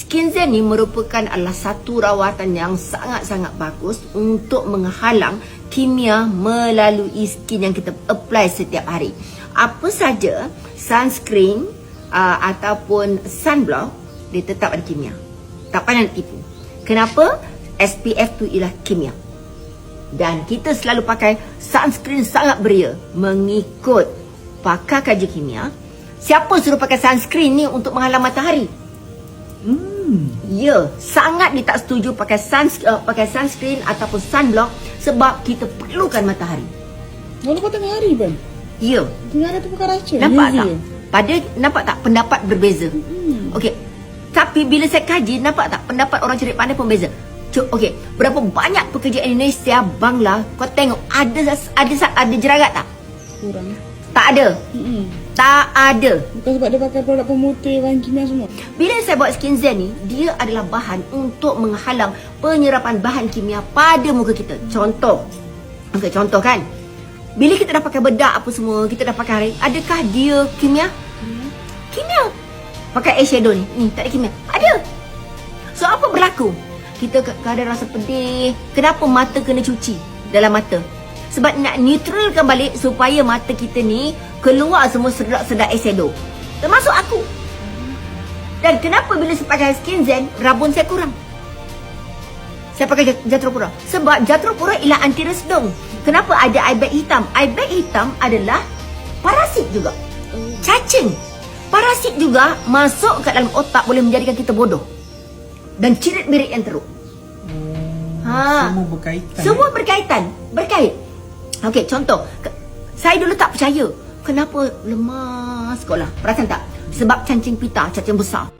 Skin Zen ni merupakan adalah satu rawatan yang sangat-sangat bagus untuk menghalang kimia melalui skin yang kita apply setiap hari. Apa saja sunscreen uh, ataupun sunblock dia tetap ada kimia. Tak payah nak tipu. Kenapa? SPF tu ialah kimia. Dan kita selalu pakai sunscreen sangat beria mengikut pakar kaji kimia. Siapa suruh pakai sunscreen ni untuk menghalang matahari? Hmm. Ya, sangat dia tak setuju pakai suns uh, pakai sunscreen ataupun sunblock sebab kita perlukan matahari. Walau kau tengah hari pun. Ya, Tengah hari tu pakai racun. nampak UV. tak? Pada nampak tak pendapat berbeza. Hmm. Okey. Tapi bila saya kaji nampak tak pendapat orang cerit pandai pun beza. Cuk, okey, berapa banyak pekerja Indonesia bangla kau tengok ada ada ada jeragat tak? Kurang. Tak ada. Hmm. Tak ada. Bukan sebab dia pakai produk pemutih bahan kimia semua. Bila saya buat skin zen ni, dia adalah bahan untuk menghalang penyerapan bahan kimia pada muka kita. Contoh. Okey, contoh kan. Bila kita dah pakai bedak apa semua, kita dah pakai hari, adakah dia kimia? Kimia. Pakai eyeshadow ni, ni tak ada kimia. Ada. So apa berlaku? Kita kadang rasa pedih. Kenapa mata kena cuci dalam mata? Sebab nak neutralkan balik supaya mata kita ni keluar semua sedak-sedak eyeshadow. Termasuk aku. Dan kenapa bila saya pakai skin zen, rabun saya kurang? Saya pakai jat- Jatropura. Sebab Jatropura ialah anti resdung. Kenapa ada eye bag hitam? Eye bag hitam adalah parasit juga. Cacing. Parasit juga masuk kat dalam otak boleh menjadikan kita bodoh. Dan cirit birit yang teruk. Ha. Semua berkaitan. Semua berkaitan. Berkait. Okey, contoh. Saya dulu tak percaya. Kenapa lemah sekolah? Perasan tak? Sebab cancing pita, cacing besar.